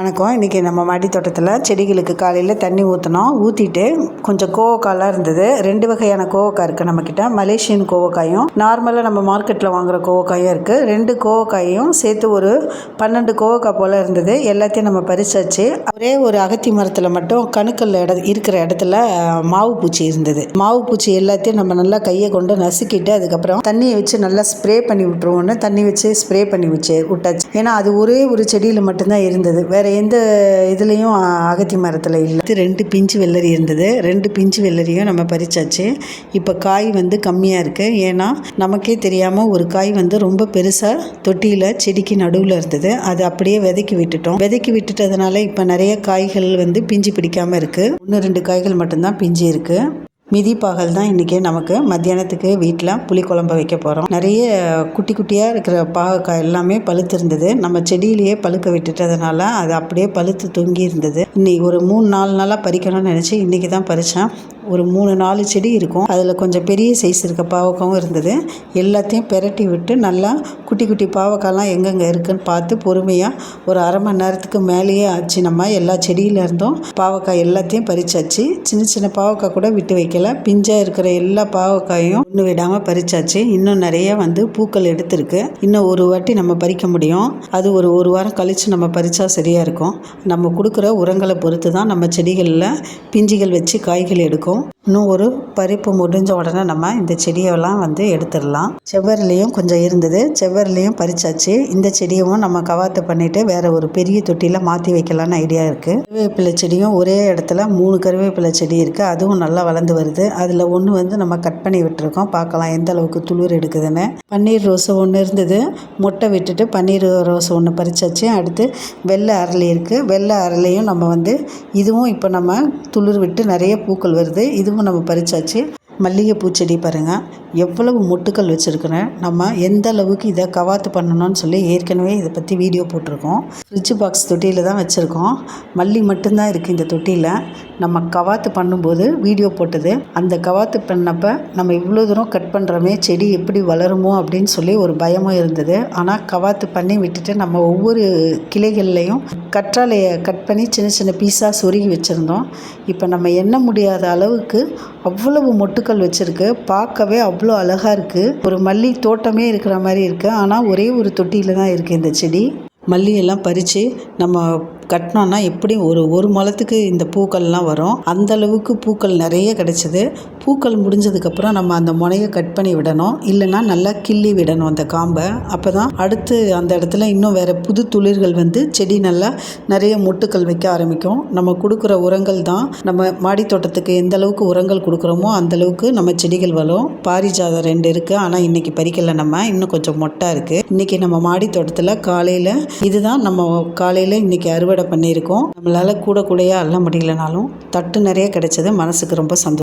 வணக்கம். இன்றைக்கி நம்ம மாடி தோட்டத்தில் செடிகளுக்கு காலையில் தண்ணி ஊற்றினோம் ஊற்றிட்டு கொஞ்சம் கோவக்காயெலாம் இருந்தது. ரெண்டு வகையான கோவக்காய் இருக்குது நம்மக்கிட்ட மலேசியன் கோவக்காயும் நார்மலாக நம்ம மார்க்கெட்டில் வாங்குகிற கோவக்காயும் இருக்குது ரெண்டு கோவக்காயும் சேர்த்து ஒரு பன்னெண்டு கோவக்காய் போல் இருந்தது. எல்லாத்தையும் நம்ம பறிச்சாச்சு. ஒரே ஒரு அகத்தி மரத்தில் மட்டும் கணுக்கல் இட இருக்கிற இடத்துல மாவு பூச்சி இருந்தது. மாவு பூச்சி எல்லாத்தையும் நம்ம நல்லா கையை கொண்டு நசுக்கிட்டு அதுக்கப்புறம் தண்ணியை வச்சு நல்லா ஸ்ப்ரே பண்ணி விட்ருவோன்னு தண்ணி வச்சு ஸ்ப்ரே பண்ணி வச்சு விட்டாச்சு. ஏன்னா அது ஒரே ஒரு செடியில் மட்டும்தான் இருந்தது. வேறு எந்த இதுலேயும் அகத்தி மரத்தில் இல்லை. இது ரெண்டு பிஞ்சு வெள்ளரி இருந்தது. ரெண்டு பிஞ்சு வெள்ளரியும் நம்ம பறிச்சாச்சு. இப்போ காய் வந்து கம்மியாக இருக்குது ஏன்னா நமக்கே தெரியாமல் ஒரு காய் வந்து ரொம்ப பெருசாக தொட்டியில் செடிக்கு நடுவில் இருந்தது. அது அப்படியே விதைக்கி விட்டுட்டோம். விதைக்கி விட்டுட்டதுனால இப்போ நிறைய காய்கள் வந்து பிஞ்சு பிடிக்காமல் இருக்குது ஒன்று ரெண்டு காய்கள் மட்டும்தான் பிஞ்சு இருக்குது மிதிப்பாகல் தான் இன்றைக்கி நமக்கு மத்தியானத்துக்கு வீட்டில் புளிக்குழம்பு வைக்க போகிறோம். நிறைய குட்டி குட்டியாக இருக்கிற பாகக்காய் எல்லாமே பழுத்து இருந்தது நம்ம செடியிலேயே பழுக்க விட்டுட்டதுனால அது அப்படியே பழுத்து தொங்கி இருந்தது. இன்னைக்கு ஒரு மூணு நாலு நாளாக பறிக்கணும்னு நினச்சி இன்றைக்கி தான் பறித்தேன். ஒரு மூணு நாலு செடி இருக்கும். அதில் கொஞ்சம் பெரிய சைஸ் இருக்க பாவக்காவும் இருந்தது. எல்லாத்தையும் பெரட்டி விட்டு நல்லா குட்டி குட்டி பாவக்காய்லாம் எங்கெங்கே இருக்குன்னு பார்த்து பொறுமையாக ஒரு அரை மணி நேரத்துக்கு மேலேயே ஆச்சு. நம்ம எல்லா செடியிலேருந்தும் பாவக்காய் எல்லாத்தையும் பறிச்சாச்சு. சின்ன சின்ன பாவக்காய் கூட விட்டு வைக்கல. பிஞ்சாக இருக்கிற எல்லா பாவக்காயும் ஒன்று விடாமல் பறிச்சாச்சு. இன்னும் நிறைய வந்து பூக்கள் எடுத்திருக்கு. இன்னும் ஒரு வாட்டி நம்ம பறிக்க முடியும். அது ஒரு ஒரு வாரம் கழித்து நம்ம பறித்தா சரியாக இருக்கும். நம்ம கொடுக்குற உரங்களை பொறுத்து தான் நம்ம செடிகளில் பிஞ்சுகள் வச்சு காய்கள் எடுக்கும். 5 இன்னும் ஒரு பறிப்பு முடிஞ்ச உடனே நம்ம இந்த செடியெல்லாம் வந்து எடுத்துடலாம். செவ்வரிலையும் கொஞ்சம் இருந்தது. செவ்வரிலையும் பறிச்சாச்சு. இந்த செடியவும் நம்ம கவாத்து பண்ணிவிட்டு வேற ஒரு பெரிய தொட்டியில் மாற்றி வைக்கலான்னு ஐடியா இருக்குது கருவேப்பிலை செடியும் ஒரே இடத்துல மூணு கருவேப்பிலை செடி இருக்குது அதுவும் நல்லா வளர்ந்து வருது. அதில் ஒன்று வந்து நம்ம கட் பண்ணி விட்டுருக்கோம். பார்க்கலாம் எந்த அளவுக்கு துளிர் எடுக்குதுன்னு. பன்னீர் ரோஸு ஒன்று இருந்தது. முட்டை விட்டுட்டு பன்னீர் ரோஸ் ஒன்று பறிச்சாச்சு. அடுத்து வெள்ளை அரளி இருக்குது வெள்ளை அரளியும் நம்ம வந்து இதுவும் இப்போ நம்ம துளிர் விட்டு நிறைய பூக்கள் வருது. இது இதுவும் நம்ம பறிச்சாச்சு. மல்லிகைப்பூ செடி பாருங்கள் எவ்வளவு மொட்டுக்கள் வச்சுருக்கிறேன் நம்ம எந்த அளவுக்கு இதை கவாத்து பண்ணணும்னு சொல்லி ஏற்கனவே இதை பற்றி வீடியோ போட்டிருக்கோம். ஃப்ரிட்ஜ் பாக்ஸ் தொட்டியில் தான் வச்சுருக்கோம். மல்லி மட்டும்தான் இருக்குது இந்த தொட்டியில். நம்ம கவாத்து பண்ணும்போது வீடியோ போட்டது. அந்த கவாத்து பண்ணப்போ நம்ம இவ்வளோ தூரம் கட் பண்ணுறோமே செடி எப்படி வளருமோ அப்படின்னு சொல்லி ஒரு பயமும் இருந்தது. ஆனால் கவாத்து பண்ணி விட்டுட்டு நம்ம ஒவ்வொரு கிளைகள்லையும் கற்றாழையை கட் பண்ணி சின்ன சின்ன பீஸாக சொருகி வச்சுருந்தோம். இப்போ நம்ம எண்ண முடியாத அளவுக்கு அவ்வளவு மொட்டுக்கள் வச்சுருக்கு. பார்க்கவே அவ்வளோ அழகாக இருக்குது ஒரு மல்லி தோட்டமே இருக்கிற மாதிரி இருக்குது ஆனால் ஒரே ஒரு தொட்டியில் தான் இருக்குது இந்த செடி. மல்லியெல்லாம் பறித்து நம்ம கட்டினோன்னா எப்படியும் ஒரு ஒரு மலத்துக்கு இந்த பூக்கள்லாம் வரும்? அந்த அளவுக்கு பூக்கள் நிறைய கிடைச்சிது. பூக்கள் முடிஞ்சதுக்கப்புறம் நம்ம அந்த முனையை கட் பண்ணி விடணும். இல்லைன்னா நல்லா கிள்ளி விடணும் அந்த காம்பை. அப்போ தான் அடுத்து அந்த இடத்துல இன்னும் வேறு புது துளிர்கள் வந்து செடி நல்லா நிறைய மொட்டுக்கள் வைக்க ஆரம்பிக்கும். நம்ம கொடுக்குற உரங்கள் தான். நம்ம மாடி தோட்டத்துக்கு எந்த அளவுக்கு உரங்கள் கொடுக்குறோமோ அந்த அளவுக்கு நம்ம செடிகள் வரும். பாரிஜாதம் ரெண்டு இருக்குது ஆனால் இன்றைக்கி பறிக்கலை நம்ம. இன்னும் கொஞ்சம் மொட்டாக இருக்குது இன்றைக்கி நம்ம மாடி தோட்டத்தில் காலையில் இதுதான் நம்ம காலையில் இன்றைக்கி அறுவடை பண்ணியிருக்கோம். நம்மளால் கூட கூடையாக அள்ள முடியலனாலும் தட்டு நிறைய கிடைச்சது மனசுக்கு ரொம்ப சந்தோஷம்.